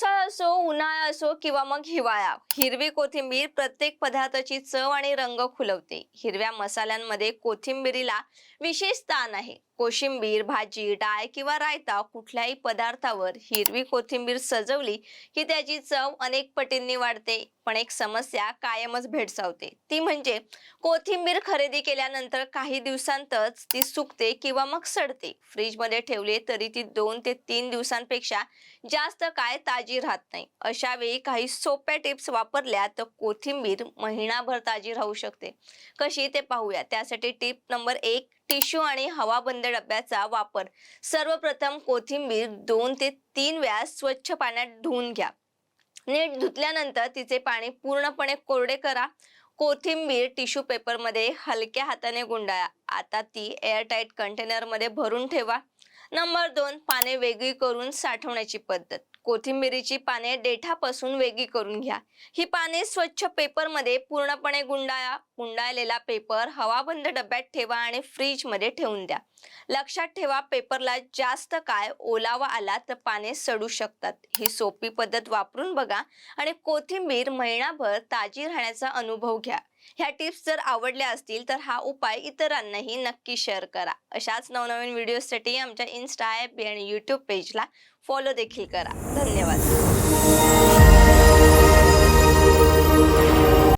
पावसाळा असो उन्हाळा असो किंवा मग हिवाळा हिरवी कोथिंबीर प्रत्येक पदार्थाची चव आणि रंग खुलवते. हिरव्या मसाल्यांमध्ये कोथिंबीरीला विशेष स्थान आहे. कोशिंबीर भाजी डाळ किंवा रायता कुठल्याही पदार्थावर हिरवी कोथिंबीर सजवली की त्याची चव अनेक पटींनी वाढते पण एक समस्या कायमच भेडसावते. ती म्हणजे कोथिंबीर खरेदी केल्यानंतर काही दिवसांतच ती सुकते किंवा मग सडते. फ्रीजमध्ये ठेवली तरी ती दोन ते तीन दिवसांपेक्षा जास्त काय ताजी राहत नाही. अशा वेळी काही सोप्या टिप्स वापरल्या तर कोथिंबीर महिनाभर ताजी राहू शकते. कशी ते पाहूया. त्यासाठी टिप नंबर एक टिश्यू आणि हवाबंद डब्याचा वापर. सर्वप्रथम कोथिंबीर दोन ते तीन वेळा स्वच्छ पाण्यात धुवून घ्या. नीट धुतल्यानंतर तिचे पाणी पूर्णपणे कोरडे करा. कोथिंबीर टिश्यू पेपरमध्ये हलक्या हाताने गुंडाळा. आता ती एअरटाईट कंटेनरमध्ये भरून ठेवा. नंबर दोन पाने वेगळी करून साठवण्याची पद्धत. कोथिंबिरीची पाने देठापासून वेगळी करून घ्या. ही पाने स्वच्छ पेपरमध्ये पूर्णपणे गुंडाळा गुंडाळलेला पेपर हवाबंद डब्यात ठेवा आणि फ्रीजमध्ये ठेवून द्या. लक्षात ठेवा पेपरला जास्त काळ ओलावा आला तर पाने सडू शकतात. ही सोपी पद्धत वापरून बघा आणि कोथिंबीर महिनाभर ताजी राहण्याचा अनुभव घ्या. ह्या टिप्स जर आवडल्या असतील तर हा उपाय इतरांनाही नक्की शेअर करा. अशाच नवनवीन व्हिडिओसाठी आमच्या इन्स्टा ॲप आणि यूट्यूब पेजला फॉलो देखील करा. धन्यवाद.